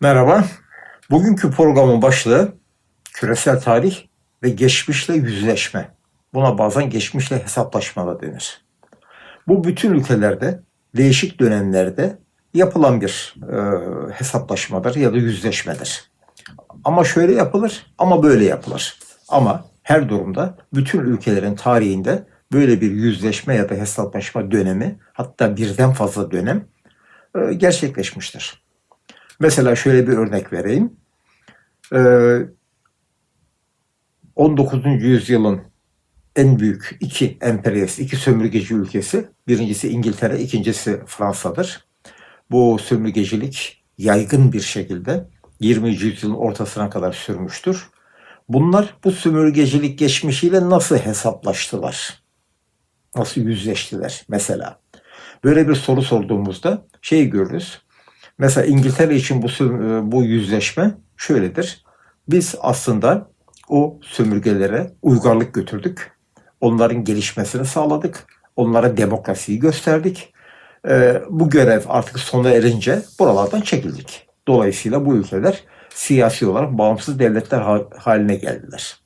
Merhaba. Bugünkü programın başlığı küresel tarih ve geçmişle yüzleşme. Buna bazen geçmişle hesaplaşma da denir. Bu bütün ülkelerde değişik dönemlerde yapılan bir e, hesaplaşmadır ya da yüzleşmedir. Ama şöyle yapılır ama böyle yapılır. Ama her durumda bütün ülkelerin tarihinde böyle bir yüzleşme ya da hesaplaşma dönemi hatta birden fazla dönem e, gerçekleşmiştir. Mesela şöyle bir örnek vereyim. Ee, 19. yüzyılın en büyük iki emperyalist, iki sömürgeci ülkesi. Birincisi İngiltere, ikincisi Fransa'dır. Bu sömürgecilik yaygın bir şekilde 20. yüzyılın ortasına kadar sürmüştür. Bunlar bu sömürgecilik geçmişiyle nasıl hesaplaştılar? Nasıl yüzleştiler mesela? Böyle bir soru sorduğumuzda şey görürüz. Mesela İngiltere için bu sö- bu yüzleşme şöyledir. Biz aslında o sömürgelere uygarlık götürdük. Onların gelişmesini sağladık. Onlara demokrasiyi gösterdik. Ee, bu görev artık sona erince buralardan çekildik. Dolayısıyla bu ülkeler siyasi olarak bağımsız devletler ha- haline geldiler.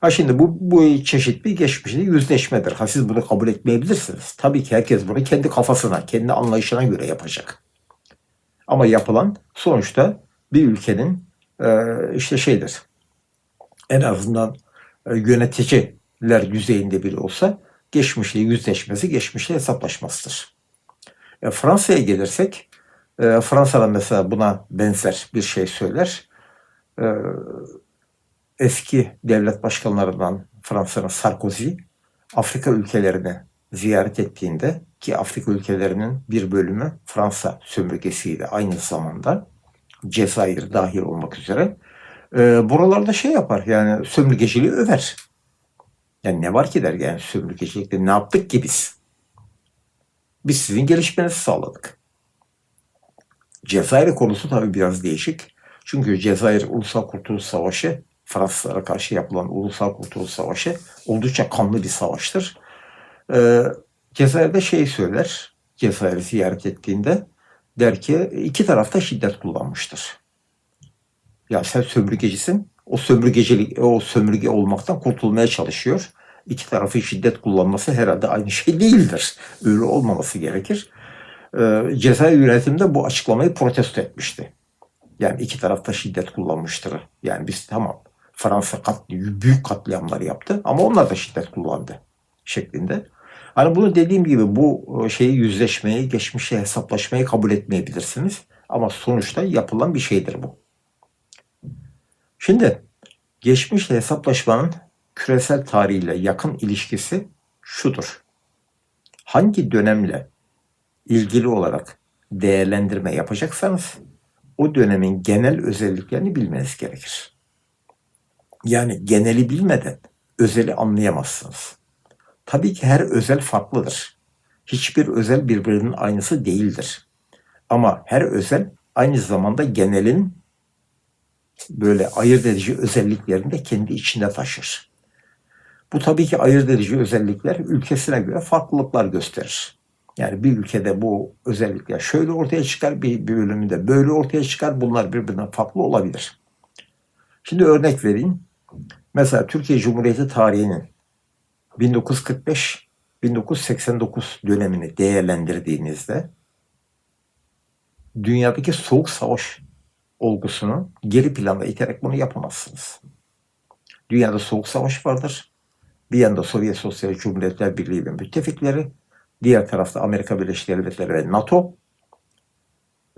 Ha şimdi bu, bu çeşit bir geçmişte yüzleşmedir. Ha siz bunu kabul etmeyebilirsiniz. Tabii ki herkes bunu kendi kafasına, kendi anlayışına göre yapacak. Ama yapılan sonuçta bir ülkenin e, işte şeydir. En azından e, yöneticiler düzeyinde biri olsa geçmişle yüzleşmesi, geçmişle hesaplaşmasıdır. E, Fransa'ya gelirsek, e, Fransa'da mesela buna benzer bir şey söyler. E, eski devlet başkanlarından Fransa'nın Sarkozy, Afrika ülkelerini ziyaret ettiğinde ki Afrika ülkelerinin bir bölümü Fransa sömürgesiydi aynı zamanda. Cezayir dahil olmak üzere. E, buralarda şey yapar yani sömürgeciliği över. Yani ne var ki der yani sömürgecilikte ne yaptık ki biz? Biz sizin gelişmenizi sağladık. Cezayir konusu tabii biraz değişik. Çünkü Cezayir Ulusal Kurtuluş Savaşı Fransızlara karşı yapılan Ulusal Kurtuluş Savaşı oldukça kanlı bir savaştır. Ee, Cezayir'de şey söyler, Cezayir'i ziyaret ettiğinde der ki iki tarafta şiddet kullanmıştır. Ya sen sömürgecisin, o sömürgecilik, o sömürge olmaktan kurtulmaya çalışıyor. İki tarafın şiddet kullanması herhalde aynı şey değildir. Öyle olmaması gerekir. Ee, Cezayir yönetiminde bu açıklamayı protesto etmişti. Yani iki tarafta şiddet kullanmıştır. Yani biz tamam Fransa katli, büyük katliamlar yaptı ama onlar da şiddet kullandı şeklinde. Hani bunu dediğim gibi bu şeyi yüzleşmeyi, geçmişe hesaplaşmayı kabul etmeyebilirsiniz. Ama sonuçta yapılan bir şeydir bu. Şimdi geçmişle hesaplaşmanın küresel tarihiyle yakın ilişkisi şudur. Hangi dönemle ilgili olarak değerlendirme yapacaksanız o dönemin genel özelliklerini bilmeniz gerekir. Yani geneli bilmeden özeli anlayamazsınız. Tabii ki her özel farklıdır. Hiçbir özel birbirinin aynısı değildir. Ama her özel aynı zamanda genelin böyle ayırt edici özelliklerini de kendi içinde taşır. Bu tabii ki ayırt edici özellikler ülkesine göre farklılıklar gösterir. Yani bir ülkede bu özellikler şöyle ortaya çıkar, bir, bölümünde böyle ortaya çıkar. Bunlar birbirinden farklı olabilir. Şimdi örnek vereyim. Mesela Türkiye Cumhuriyeti tarihinin 1945-1989 dönemini değerlendirdiğinizde dünyadaki soğuk savaş olgusunu geri planda iterek bunu yapamazsınız. Dünyada soğuk savaş vardır. Bir yanda Sovyet Sosyalist Cumhuriyetler Birliği ve müttefikleri, diğer tarafta Amerika Birleşik Devletleri ve NATO.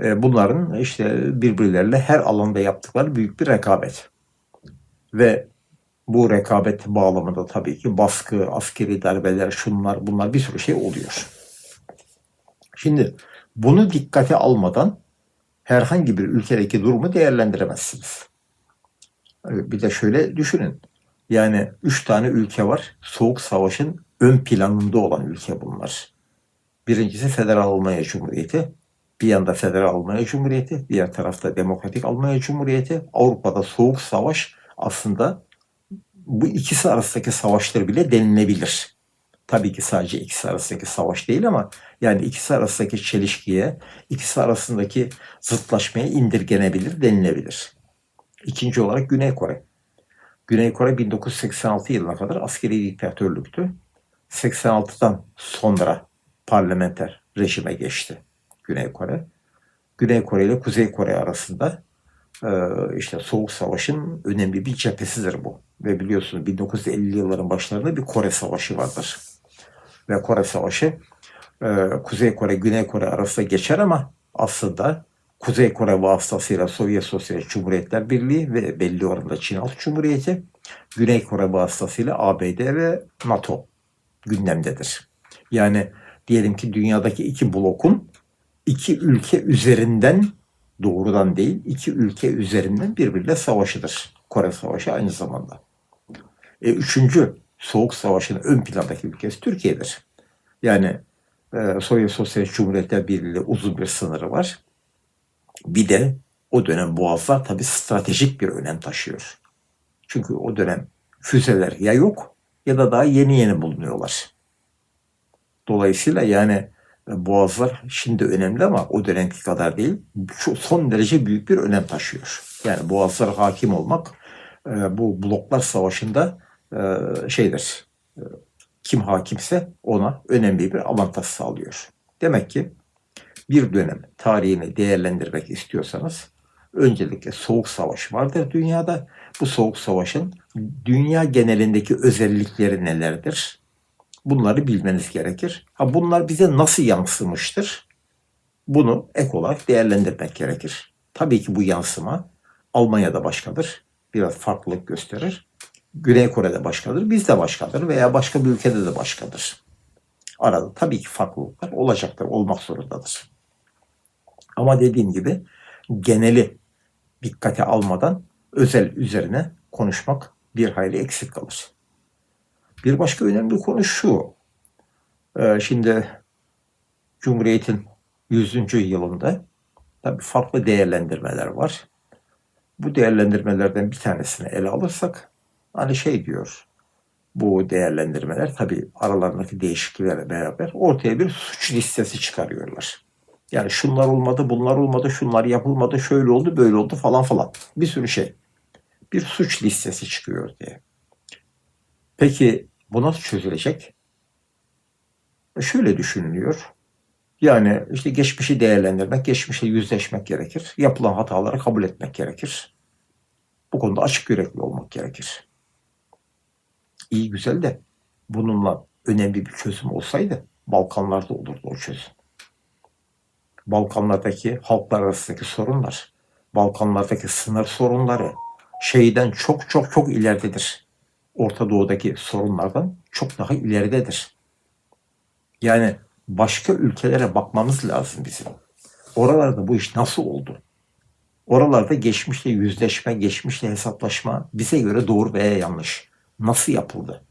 E, Bunların işte birbirleriyle her alanda yaptıkları büyük bir rekabet. Ve bu rekabet bağlamında tabii ki baskı, askeri darbeler, şunlar bunlar bir sürü şey oluyor. Şimdi bunu dikkate almadan herhangi bir ülkedeki durumu değerlendiremezsiniz. Bir de şöyle düşünün. Yani üç tane ülke var. Soğuk Savaş'ın ön planında olan ülke bunlar. Birincisi Federal Almanya Cumhuriyeti. Bir yanda Federal Almanya Cumhuriyeti, diğer tarafta Demokratik Almanya Cumhuriyeti. Avrupa'da Soğuk Savaş aslında bu ikisi arasındaki savaştır bile denilebilir. Tabii ki sadece ikisi arasındaki savaş değil ama yani ikisi arasındaki çelişkiye, ikisi arasındaki zıtlaşmaya indirgenebilir denilebilir. İkinci olarak Güney Kore. Güney Kore 1986 yılına kadar askeri diktatörlüktü. 86'dan sonra parlamenter rejime geçti Güney Kore. Güney Kore ile Kuzey Kore arasında işte Soğuk Savaş'ın önemli bir cephesidir bu. Ve biliyorsunuz 1950'li yılların başlarında bir Kore Savaşı vardır. Ve Kore Savaşı e, Kuzey Kore, Güney Kore arasında geçer ama aslında Kuzey Kore vasıtasıyla Sovyet Sosyalist Cumhuriyetler Birliği ve belli oranda Çin Halk Cumhuriyeti, Güney Kore vasıtasıyla ABD ve NATO gündemdedir. Yani diyelim ki dünyadaki iki blokun iki ülke üzerinden doğrudan değil iki ülke üzerinden birbiriyle savaşıdır. Kore Savaşı aynı zamanda. E, üçüncü Soğuk Savaşı'nın ön plandaki ülkesi Türkiye'dir. Yani e, Sovyet Sosyalist Cumhuriyetler Birliği uzun bir sınırı var. Bir de o dönem boğazlar tabi stratejik bir önem taşıyor. Çünkü o dönem füzeler ya yok ya da daha yeni yeni bulunuyorlar. Dolayısıyla yani boğazlar şimdi önemli ama o dönemki kadar değil. Şu son derece büyük bir önem taşıyor. Yani boğazlara hakim olmak e, bu bloklar savaşında e, şeydir. Kim hakimse ona önemli bir avantaj sağlıyor. Demek ki bir dönem tarihini değerlendirmek istiyorsanız öncelikle soğuk savaş vardır dünyada. Bu soğuk savaşın dünya genelindeki özellikleri nelerdir? Bunları bilmeniz gerekir. Ha bunlar bize nasıl yansımıştır? Bunu ek olarak değerlendirmek gerekir. Tabii ki bu yansıma Almanya'da başkadır. Biraz farklılık gösterir. Güney Kore'de başkadır, bizde başkadır veya başka bir ülkede de başkadır. Arada tabii ki farklılıklar olacaktır, olmak zorundadır. Ama dediğim gibi geneli dikkate almadan özel üzerine konuşmak bir hayli eksik kalır. Bir başka önemli konu şu. Ee, şimdi Cumhuriyet'in 100. yılında tabii farklı değerlendirmeler var. Bu değerlendirmelerden bir tanesini ele alırsak hani şey diyor bu değerlendirmeler tabii aralarındaki değişikliklerle beraber ortaya bir suç listesi çıkarıyorlar. Yani şunlar olmadı, bunlar olmadı, şunlar yapılmadı, şöyle oldu, böyle oldu falan falan. Bir sürü şey. Bir suç listesi çıkıyor diye. Peki bu nasıl çözülecek? Şöyle düşünülüyor. Yani işte geçmişi değerlendirmek, geçmişe yüzleşmek gerekir. Yapılan hataları kabul etmek gerekir. Bu konuda açık yürekli olmak gerekir. İyi güzel de bununla önemli bir çözüm olsaydı Balkanlarda olurdu o çözüm. Balkanlardaki halklar arasındaki sorunlar, Balkanlardaki sınır sorunları şeyden çok çok çok ileridedir. Orta Doğu'daki sorunlardan çok daha ileridedir. Yani başka ülkelere bakmamız lazım bizim. Oralarda bu iş nasıl oldu? Oralarda geçmişle yüzleşme, geçmişle hesaplaşma bize göre doğru veya yanlış. Nasıl yapıldı?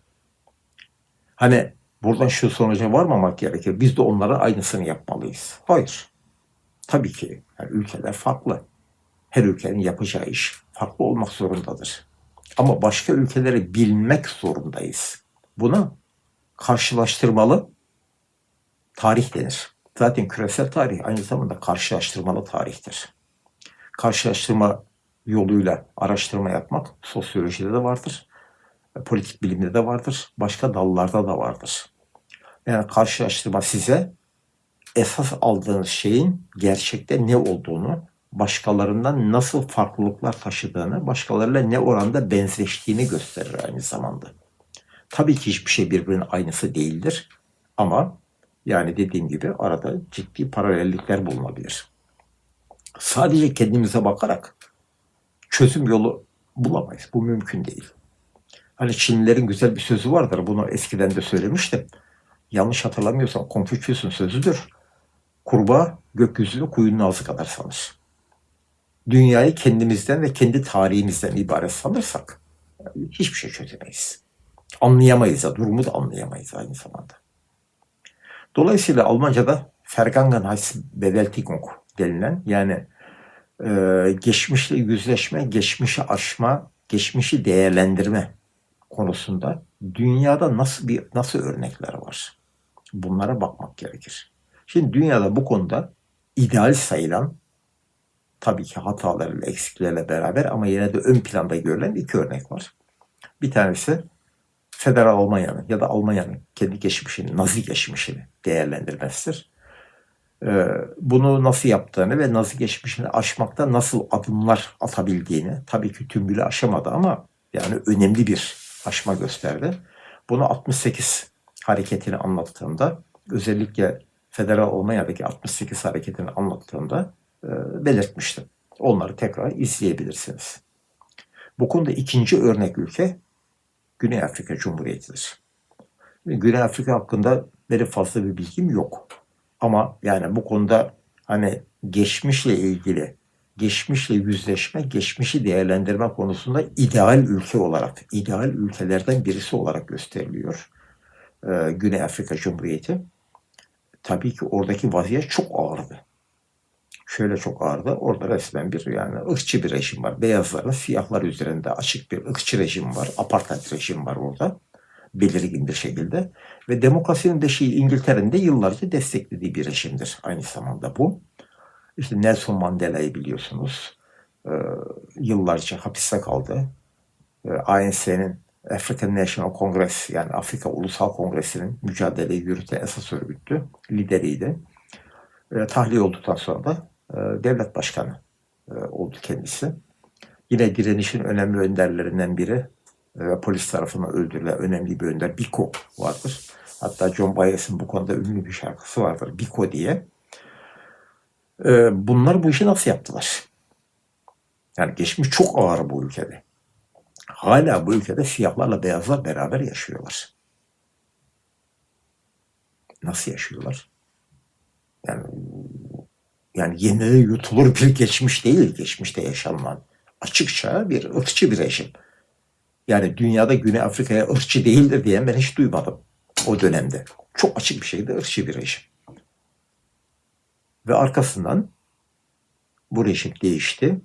Hani buradan şu sonuca varmamak gerekir. Biz de onlara aynısını yapmalıyız. Hayır. Tabii ki yani ülkeler farklı. Her ülkenin yapacağı iş farklı olmak zorundadır. Ama başka ülkeleri bilmek zorundayız. Buna karşılaştırmalı tarih denir. Zaten küresel tarih aynı zamanda karşılaştırmalı tarihtir. Karşılaştırma yoluyla araştırma yapmak sosyolojide de vardır. Politik bilimde de vardır. Başka dallarda da vardır. Yani karşılaştırma size esas aldığınız şeyin gerçekte ne olduğunu, başkalarından nasıl farklılıklar taşıdığını, başkalarıyla ne oranda benzeştiğini gösterir aynı zamanda. Tabii ki hiçbir şey birbirinin aynısı değildir ama yani dediğim gibi arada ciddi paralellikler bulunabilir. Sadece kendimize bakarak çözüm yolu bulamayız. Bu mümkün değil. Hani Çinlilerin güzel bir sözü vardır. Bunu eskiden de söylemiştim. Yanlış hatırlamıyorsam Konfüçyüs'ün sözüdür. Kurbağa gökyüzünü kuyunun ağzı kadar sanır. Dünyayı kendimizden ve kendi tarihimizden ibaret sanırsak hiçbir şey çözemeyiz. Anlayamayız da, durumu da anlayamayız aynı zamanda. Dolayısıyla Almanca'da Vergangenheitsbewältigung denilen yani e, geçmişle yüzleşme, geçmişi aşma, geçmişi değerlendirme konusunda dünyada nasıl bir nasıl örnekler var? Bunlara bakmak gerekir. Şimdi dünyada bu konuda ideal sayılan tabii ki hatalarıyla, eksiklerle beraber ama yine de ön planda görülen iki örnek var. Bir tanesi Federal Almanya'nın ya da Almanya'nın kendi geçmişini, Nazi geçmişini değerlendirmesidir. Ee, bunu nasıl yaptığını ve Nazi geçmişini aşmakta nasıl adımlar atabildiğini, tabii ki tümüyle aşamadı ama yani önemli bir aşma gösterdi. Bunu 68 hareketini anlattığımda, özellikle Federal Almanya'daki 68 hareketini anlattığımda belirtmiştim. Onları tekrar izleyebilirsiniz. Bu konuda ikinci örnek ülke Güney Afrika Cumhuriyeti'dir. Güney Afrika hakkında benim fazla bir bilgim yok. Ama yani bu konuda hani geçmişle ilgili, geçmişle yüzleşme, geçmişi değerlendirme konusunda ideal ülke olarak, ideal ülkelerden birisi olarak gösteriliyor. Ee, Güney Afrika Cumhuriyeti. Tabii ki oradaki vaziyet çok ağırdı. Şöyle çok ağırdı. Orada resmen bir yani ırkçı bir rejim var. Beyazların siyahlar üzerinde açık bir ırkçı rejim var. Apartheid rejim var orada. Belirgin bir şekilde. Ve demokrasinin de şeyi İngiltere'nin de yıllarca desteklediği bir rejimdir aynı zamanda bu. İşte Nelson Mandela'yı biliyorsunuz. Ee, yıllarca hapiste kaldı. ANC'nin African National Congress yani Afrika Ulusal Kongresi'nin mücadeleyi yürüten esas örgütü, lideriydi. E, tahliye olduktan sonra da e, devlet başkanı e, oldu kendisi. Yine direnişin önemli önderlerinden biri e, ve polis tarafından öldürülen önemli bir önder Biko vardır. Hatta John Baez'in bu konuda ünlü bir şarkısı vardır Biko diye. E, bunlar bu işi nasıl yaptılar? Yani geçmiş çok ağır bu ülkede. Hala bu ülkede siyahlarla beyazlar beraber yaşıyorlar. Nasıl yaşıyorlar? Yani yani yenile yutulur bir geçmiş değil geçmişte yaşanılan. Açıkça bir ırkçı bir rejim. Yani dünyada Güney Afrika'ya ırkçı değildir diye ben hiç duymadım o dönemde. Çok açık bir şekilde ırkçı bir rejim. Ve arkasından bu rejim değişti.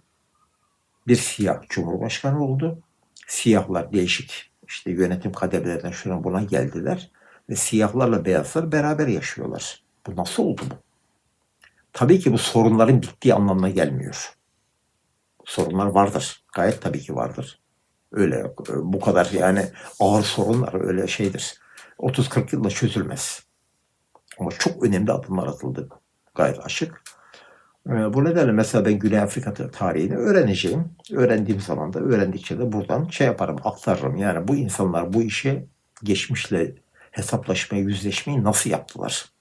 Bir siyah cumhurbaşkanı oldu. Siyahlar değişik işte yönetim kademelerinden şuna buna geldiler. Ve siyahlarla beyazlar beraber yaşıyorlar. Bu nasıl oldu bu? Tabii ki bu sorunların bittiği anlamına gelmiyor. Sorunlar vardır. Gayet tabii ki vardır. Öyle bu kadar yani ağır sorunlar öyle şeydir. 30-40 yılda çözülmez. Ama çok önemli adımlar atıldı. Gayet açık. Ee, bu nedenle mesela ben Güney Afrika tarihini öğreneceğim. Öğrendiğim zaman da öğrendikçe de buradan şey yaparım, aktarırım. Yani bu insanlar bu işi geçmişle hesaplaşmayı, yüzleşmeyi nasıl yaptılar?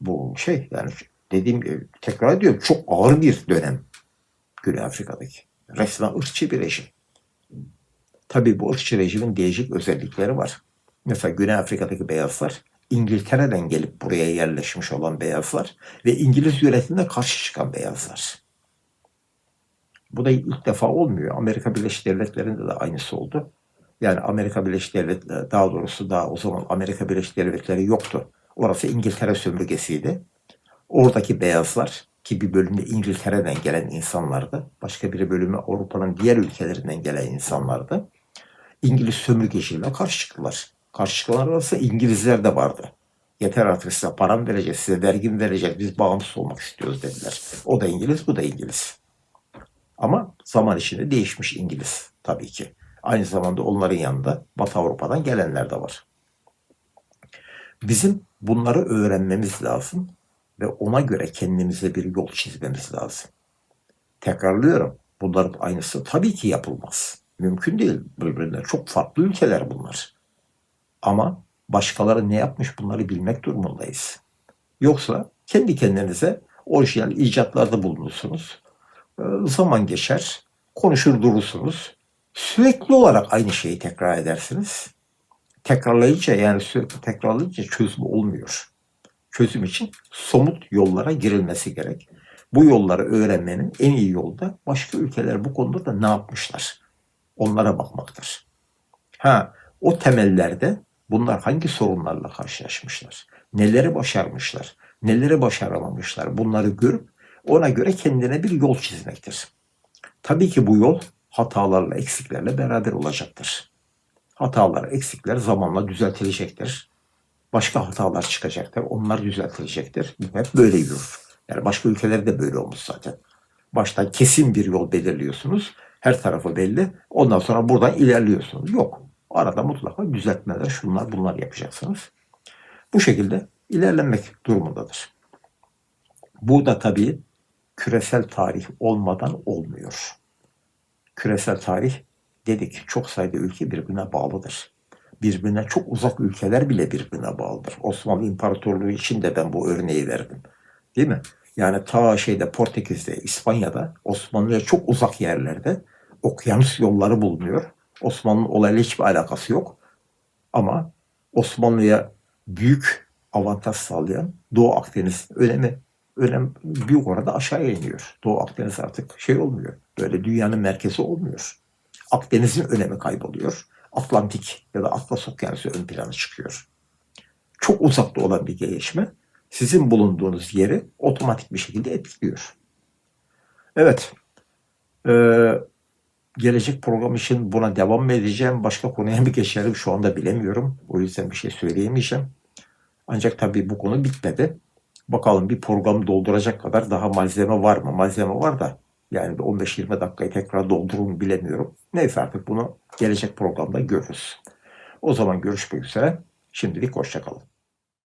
Bu şey yani dediğim gibi tekrar ediyorum çok ağır bir dönem Güney Afrika'daki. Resmen ırkçı bir rejim. Tabii bu ırkçı rejimin değişik özellikleri var. Mesela Güney Afrika'daki beyazlar İngiltere'den gelip buraya yerleşmiş olan beyazlar ve İngiliz yönetimine karşı çıkan beyazlar. Bu da ilk defa olmuyor. Amerika Birleşik Devletleri'nde de aynısı oldu. Yani Amerika Birleşik Devletleri daha doğrusu daha o zaman Amerika Birleşik Devletleri yoktu. Orası İngiltere sömürgesiydi. Oradaki beyazlar ki bir bölümde İngiltere'den gelen insanlardı. Başka bir bölümü Avrupa'nın diğer ülkelerinden gelen insanlardı. İngiliz sömürgeciliğine karşı çıktılar. Karşı çıkanlar İngilizler de vardı. Yeter artık size param vereceğiz, size vergim vereceğiz, biz bağımsız olmak istiyoruz dediler. O da İngiliz, bu da İngiliz. Ama zaman içinde değişmiş İngiliz tabii ki. Aynı zamanda onların yanında Batı Avrupa'dan gelenler de var. Bizim bunları öğrenmemiz lazım ve ona göre kendimize bir yol çizmemiz lazım. Tekrarlıyorum. Bunların aynısı tabii ki yapılmaz. Mümkün değil. Birbirinden çok farklı ülkeler bunlar. Ama başkaları ne yapmış bunları bilmek durumundayız. Yoksa kendi kendinize orijinal icatlarda bulunursunuz. Ee, zaman geçer, konuşur durursunuz. Sürekli olarak aynı şeyi tekrar edersiniz. Tekrarlayınca yani sürekli tekrarlayınca çözüm olmuyor. Çözüm için somut yollara girilmesi gerek. Bu yolları öğrenmenin en iyi yolu da başka ülkeler bu konuda da ne yapmışlar? Onlara bakmaktır. Ha, o temellerde bunlar hangi sorunlarla karşılaşmışlar? Neleri başarmışlar? Neleri başaramamışlar? Bunları görüp ona göre kendine bir yol çizmektir. Tabii ki bu yol hatalarla, eksiklerle beraber olacaktır. Hatalar, eksikler zamanla düzeltilecektir. Başka hatalar çıkacaktır. Onlar düzeltilecektir. Bu hep böyle yürür. Yani başka ülkelerde böyle olmuş zaten. Baştan kesin bir yol belirliyorsunuz. Her tarafı belli. Ondan sonra buradan ilerliyorsunuz. Yok. Arada mutlaka düzeltmeler, şunlar bunlar yapacaksınız. Bu şekilde ilerlemek durumundadır. Bu da tabii küresel tarih olmadan olmuyor. Küresel tarih dedik çok sayıda ülke birbirine bağlıdır. Birbirine çok uzak ülkeler bile birbirine bağlıdır. Osmanlı İmparatorluğu için de ben bu örneği verdim. Değil mi? Yani ta şeyde Portekiz'de, İspanya'da, Osmanlı'ya çok uzak yerlerde okyanus yolları bulunuyor. Osmanlı'nın olayla hiçbir alakası yok. Ama Osmanlı'ya büyük avantaj sağlayan Doğu Akdeniz önemi önem büyük oranda aşağıya iniyor. Doğu Akdeniz artık şey olmuyor. Böyle dünyanın merkezi olmuyor. Akdeniz'in önemi kayboluyor. Atlantik ya da Atlas Okyanusu ön plana çıkıyor. Çok uzakta olan bir gelişme sizin bulunduğunuz yeri otomatik bir şekilde etkiliyor. Evet. Ee, gelecek program için buna devam mı edeceğim? Başka konuya mı geçerim? Şu anda bilemiyorum. O yüzden bir şey söyleyemeyeceğim. Ancak tabii bu konu bitmedi. Bakalım bir programı dolduracak kadar daha malzeme var mı? Malzeme var da yani bir 15-20 dakikayı tekrar doldurur bilemiyorum. Neyse artık bunu gelecek programda görürüz. O zaman görüşmek üzere. Şimdilik hoşçakalın.